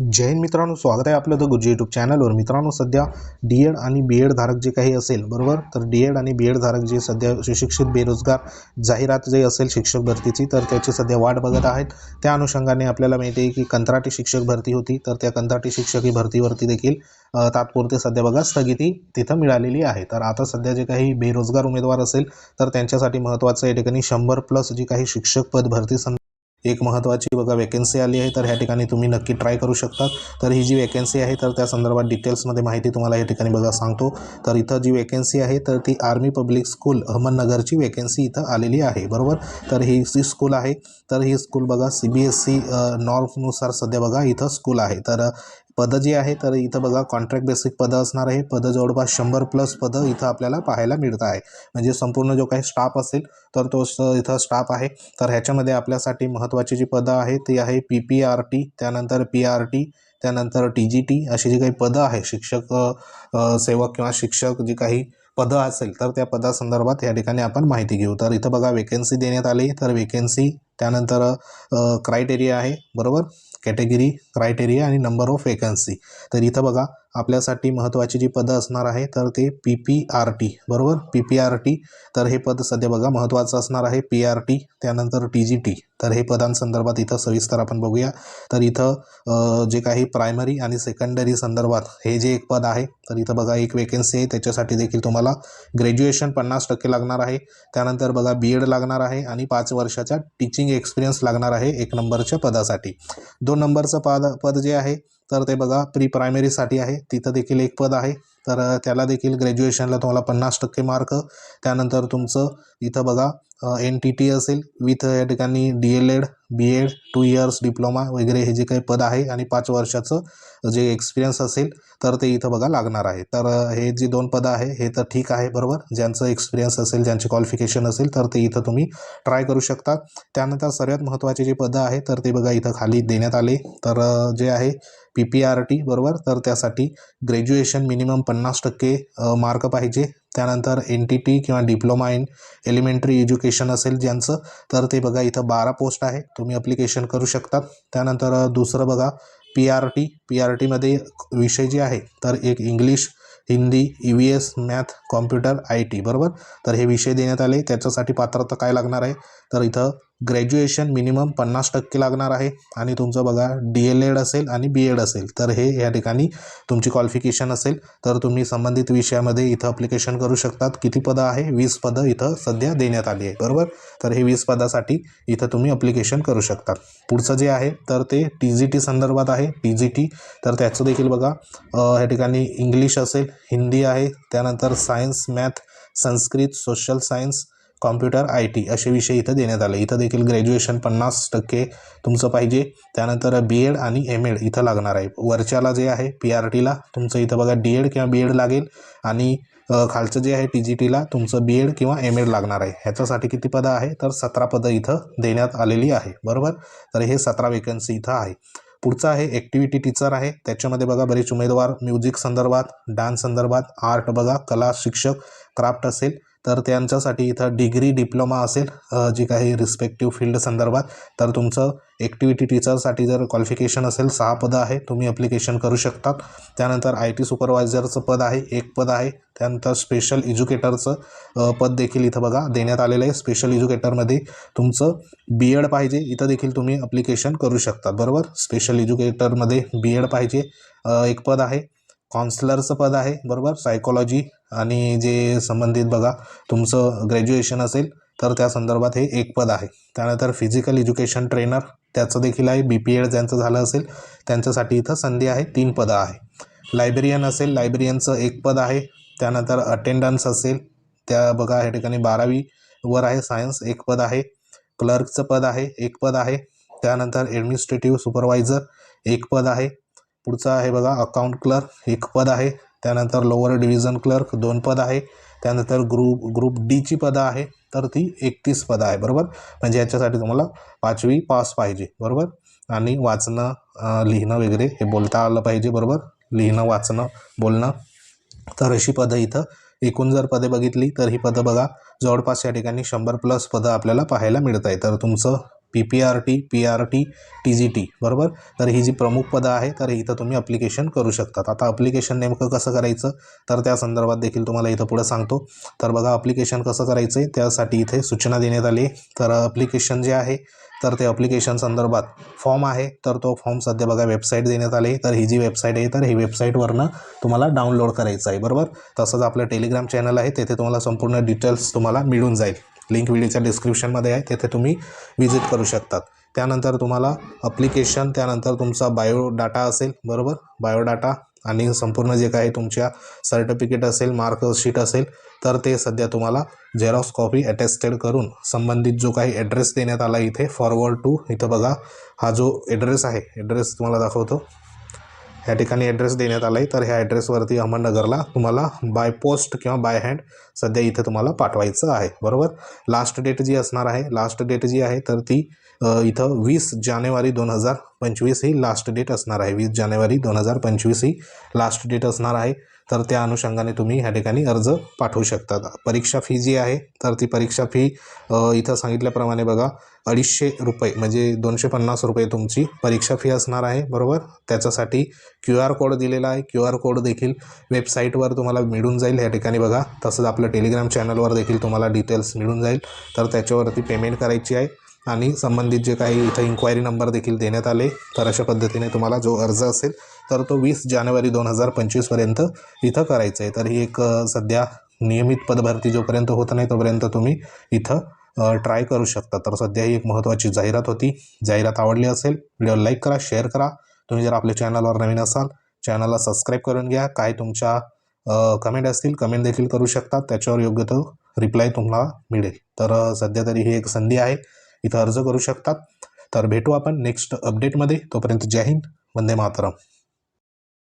जैन मित्रांनो स्वागत आहे आपलं द गुरुजी यूट्यूब चॅनलवर मित्रांनो सध्या डी एड आणि बी एड धारक जे काही असेल बरोबर? तर डी एड आणि बी एड धारक जे सध्या सुशिक्षित बेरोजगार जाहिरात जे असेल शिक्षक भरतीची तर त्याची सध्या वाट बघत आहेत. त्या अनुषंगाने आपल्याला माहिती आहे की कंत्राटी शिक्षक भरती होती तर त्या कंत्राटी शिक्षक ही भरतीवरती देखील तात्पुरते सध्या बघा स्थगिती तिथं मिळालेली आहे. तर आता सध्या जे काही बेरोजगार उमेदवार असेल तर त्यांच्यासाठी महत्त्वाचं या ठिकाणी शंभर प्लस जी काही शिक्षक पद भरती सं एक महत्त्वाची बघा वॅकन्सी आली आहे तर ह्या ठिकाणी तुम्ही नक्की ट्राय करू शकता. तर ही जी वॅकन्सी आहे तर त्या संदर्भात डिटेल्समध्ये माहिती तुम्हाला या ठिकाणी बघा सांगतो. तर इथं जी वॅकन्सी आहे तर ती आर्मी पब्लिक स्कूल अहमदनगरची वॅकन्सी इथं आलेली आहे बरोबर? तर ही जी स्कूल आहे तर ही स्कूल बघा सी बी एस सी नॉर्मनुसार सध्या बघा इथं स्कूल आहे. तर पदं जी आहे तर इथं बघा कॉन्ट्रॅक्ट बेसिक पदं असणार आहे. पदं जवळपास शंभर प्लस पदं इथं आपल्याला पाहायला मिळत आहे. म्हणजे संपूर्ण जो काही स्टाफ असेल तर तो इथं स्टाफ आहे. तर ह्याच्यामध्ये आपल्यासाठी महत्त्वाची जी पदं आहे ती आहे पी पी आर टी त्यानंतर पी आर टी त्यानंतर टी जी टी अशी जी काही पदं आहे शिक्षक सेवक किंवा शिक्षक जी काही पदं असेल तर त्या पदासंदर्भात या ठिकाणी आपण माहिती घेऊ. तर इथं बघा वेकेन्सी देण्यात आली. तर वेकेन्सी त्यानंतर क्रायटेरिया आहे बरोबर? कॅटेगरी क्रायटेरिया आणि नंबर ऑफ वेकन्सी तर इथं बघा आपल्यासाठी महत्त्वाची जी पदं असणार आहे तर ते पी पी आर टी बरोबर? पी पी आर टी तर हे पद सध्या बघा महत्त्वाचं असणार आहे. पी आर टी त्यानंतर टी जी टी तर हे पदांसंदर्भात इथं सविस्तर आपण बघूया. तर इथं जे काही प्रायमरी आणि सेकंडरी संदर्भात हे जे एक पद आहे तर इथं बघा एक वेकेन्सी आहे. त्याच्यासाठी देखील तुम्हाला ग्रॅज्युएशन पन्नास टक्के लागणार आहे. त्यानंतर बघा बी एड लागणार आहे आणि पाच वर्षाचा टीचिंग एक्सपिरियन्स लागणार आहे एक नंबरच्या पदासाठी. दोन नंबरचं पद पद जे आहे तर ते बघा प्री प्रायमरीसाठी आहे. तिथं देखील एक पद आहे. तर त्याला देखील ग्रॅज्युएशनला तुम्हाला पन्नास टक्के मार्क. त्यानंतर तुमचं इथं बघा एन टी टी असेल विथ या ठिकाणी D L Ed B Ed two years diploma वगैरे हे जे काही पद आहे आणि पाच वर्षाचं जे एक्सपिरियन्स असेल तर ते इथं बघा लागणार आहे. तर हे जे दोन पदं आहे हे तर ठीक आहे बरोबर? ज्यांचं एक्सपिरियन्स असेल ज्यांचे क्वालिफिकेशन असेल तर ते इथं तुम्ही ट्राय करू शकता. त्यानंतर सर्वात महत्त्वाचे जे पदं आहे तर ते बघा इथं खाली देण्यात आले. तर जे आहे पी पी आर टी बरोबर? तर त्यासाठी ग्रॅज्युएशन मिनिमम पन्नास टक्के मार्क पाहिजे. त्यानंतर एन टी टी किंवा डिप्लोमा इन एलिमेंटरी एज्युकेशन असेल ज्यांचं तर ते बघा इथं बारा पोस्ट आहे. तुम्ही अप्लिकेशन करू शकता त्यानंतर दुसरं बघा P R T P R टीमध्ये विषय जे आहे तर एक English Hindi E V S math computer I T बरोबर? तर हे विषय देण्यात आले. त्याच्यासाठी पात्रता काय लागणार आहे? तर इथं ग्रॅज्युएशन मिनिमम पन्नास टक्के लागणार आहे. आणि तुमचं बघा डी एल एड असेल आणि बी एड असेल तर हे या ठिकाणी तुमची क्वालिफिकेशन असेल. तर तुम्ही संबंधित विषयामध्ये इथं अप्लिकेशन करू शकतात. किती पदं आहे? वीस पदं इथं सध्या देण्यात आली आहे बरोबर? तर हे वीस पदासाठी इथं तुम्ही अप्लिकेशन करू शकतात पुढचं जे आहे तर ते टी जी टी संदर्भात आहे. टी जी टी तर त्याचं देखील बघा ह्या या ठिकाणी इंग्लिश असेल हिंदी आहे. त्यानंतर science math Sanskrit social science computer I T असे विषय इथं देण्यात आले. इथं देखील ग्रॅज्युएशन पन्नास टक्के तुमचं पाहिजे. त्यानंतर बी एड आणि एम एड इथं लागणार आहे. वरच्याला जे आहे पी आर टीला तुमचं इथं बघा डी एड किंवा बी एड लागेल. आणि खालचं जे आहे टी जी टीला तुमचं बी एड किंवा एम एड लागणार आहे. ह्याच्यासाठी किती पदं आहे? तर सतरा पदं इथं देण्यात आलेली आहे. बरोबर? तर हे सतरा वेकन्सी इथं आहे. पुढचं आहे ॲक्टिव्हिटी टीचर आहे. त्याच्यामध्ये बघा बरेच उमेदवार म्युझिक संदर्भात डान्स संदर्भात आर्ट बघा कला शिक्षक क्राफ्ट असेल. तर त्यांच्यासाठी इथं डिग्री डिप्लोमा असेल जी काही रिस्पेक्टिव्ह फील्ड संदर्भात. तर तुमचं ॲक्टिव्हिटी टीचरसाठी जर क्वालिफिकेशन असेल सहा पदं आहे तुम्ही अप्लिकेशन करू शकतात. त्यानंतर आय टी सुपरवायझरचं पद आहे एक पद आहे. त्यानंतर स्पेशल एज्युकेटरचं पद देखील इथं बघा देण्यात आलेलं आहे. स्पेशल एज्युकेटरमध्ये तुमचं बी एड पाहिजे इथं देखील तुम्ही अप्लिकेशन करू शकतात. बरोबर? स्पेशल एज्युकेटरमध्ये बी एड पाहिजे एक पद आहे. कॉन्सलरचं पद आहे बरोबर? सायकोलॉजी आणि जे संबंधित बघा तुमचं ग्रॅज्युएशन असेल तर त्या संदर्भात हे एक पद आहे. त्यानंतर फिजिकल एज्युकेशन ट्रेनर त्याचं देखील आहे. बी पी एड ज्यांचं झालं असेल त्यांच्यासाठी इथं संधी आहे. तीन पदं आहे. लायब्रेरियन असेल लायब्रेरियनचं एक पद आहे. त्यानंतर अटेंडन्स असेल त्या बघा या ठिकाणी बारावी वर आहे. सायन्स एक पद आहे. क्लर्कचं पद आहे एक पद आहे. त्यानंतर ॲडमिनिस्ट्रेटिव्ह सुपरवायझर एक पद आहे. पुढचं आहे बघा अकाउंट क्लर्क एक पद आहे. त्यानंतर लोअर डिव्हिजन क्लर्क दोन पद आहे. त्यानंतर ग्रुप ग्रुप डीची पदं आहे. तर ती एकतीस पदं आहे बरोबर? म्हणजे याच्यासाठी तुम्हाला पाचवी पास पाहिजे बरोबर? आणि वाचणं लिहिणं वगैरे हे बोलता आलं पाहिजे बरोबर? लिहिणं वाचणं बोलणं. तर अशी पदं इथं एकूण जर पदे बघितली तर ही पदं बघा. जवळपास या ठिकाणी शंभर प्लस पदं आपल्याला पाहायला मिळत आहे तर तुमचं P P R T P R T T G T बरोबर? तर ही जी प्रमुख पदं आहे तर इथं तुम्ही अप्लिकेशन करू शकतात. आता अप्लिकेशन नेमकं कसं करायचं? तर त्या संदर्भात देखील तुम्हाला इथं पुढे सांगतो. तर बघा अप्लिकेशन कसं करायचं आहे त्यासाठी इथे सूचना देण्यात आली तर अप्लिकेशन जे आहे तर ते अप्लिकेशन संदर्भात फॉर्म आहे. तर तो फॉर्म सध्या बघा वेबसाईट देण्यात आली तर ही जी वेबसाईट आहे तर ही वेबसाईटवरनं तुम्हाला डाउनलोड करायचं आहे बरोबर? तसंच आपलं टेलिग्राम चॅनल आहे तेथे तुम्हाला संपूर्ण डिटेल्स तुम्हाला मिळून जाईल. लिंक व्हिडिओच्या डिस्क्रिप्शनमध्ये आहे तेथे तुम्ही विजिट करू शकतात. त्यानंतर तुम्हाला अप्लिकेशन त्यानंतर तुमचा बायोडाटा असेल बरोबर? बायोडाटा आणि संपूर्ण जे काही तुमच्या सर्टिफिकेट असेल मार्कशीट असेल तर ते सध्या तुम्हाला झेरॉक्स कॉपी अटेस्टेड करून संबंधित जो काही ॲड्रेस देण्यात आला इथे फॉरवर्ड टू इथं बघा हा जो ॲड्रेस आहे ॲड्रेस तुम्हाला दाखवतो. या ठिकाणी ॲड्रेस देण्यात आला आहे तर ह्या ॲड्रेसवरती अहमदनगरला तुम्हाला बाय पोस्ट किंवा बाय हँड सध्या इथे तुम्हाला पाठवायचं आहे. बरोबर? लास्ट डेट जी असणार आहे लास्ट डेट जी आहे तर ती इथं वीस जानेवारी दोन हजार पंचवीस ही लास्ट डेट असणार आहे. वीस जानेवारी दोन हजार पंचवीस ही लास्ट डेट असणार आहे. तर त्या अनुषंगाने तुम्ही ह्या ठिकाणी अर्ज पाठवू शकतात. परीक्षा फी जी आहे तर ती परीक्षा फी इथं सांगितल्याप्रमाणे बघा अडीचशे रुपये म्हणजे दोनशे पन्नास रुपये तुमची परीक्षा फी असणार आहे बरोबर? त्याच्यासाठी क्यू आर कोड दिलेला आहे. क्यू आर कोड देखील वेबसाईटवर तुम्हाला मिळून जाईल. ह्या ठिकाणी बघा तसंच आपलं टेलिग्राम चॅनलवर देखील तुम्हाला डिटेल्स मिळून जाईल. तर त्याच्यावरती पेमेंट करायची आहे. आणि संबंधित जे काही इथं इन्क्वायरी नंबर देखील देण्यात आले तर अशा पद्धतीने तुम्हाला जो अर्ज असेल तर तो वीस जानेवारी दोन हजार पंचवीसपर्यंत इथं करायचं आहे. तर ही एक सध्या नियमित पदभरती जोपर्यंत होत नाही तोपर्यंत तुम्ही इथं ट्राय करू शकता. तर सध्या ही एक महत्त्वाची जाहिरात होती. जाहिरात आवडली असेल व्हिडिओ लाईक करा शेअर करा. तुम्ही जर आपल्या चॅनलवर नवीन असाल चॅनलला सबस्क्राईब करून घ्या. काय तुमच्या कमेंट असतील कमेंट देखील करू शकता. त्याच्यावर योग्य तो रिप्लाय तुम्हाला मिळेल. तर सध्या तरी ही एक संधी आहे. इथं अर्ज करू शकतात. तर भेटू आपण नेक्स्ट अपडेटमध्ये तोपर्यंत जय हिंद वंदे मातरम.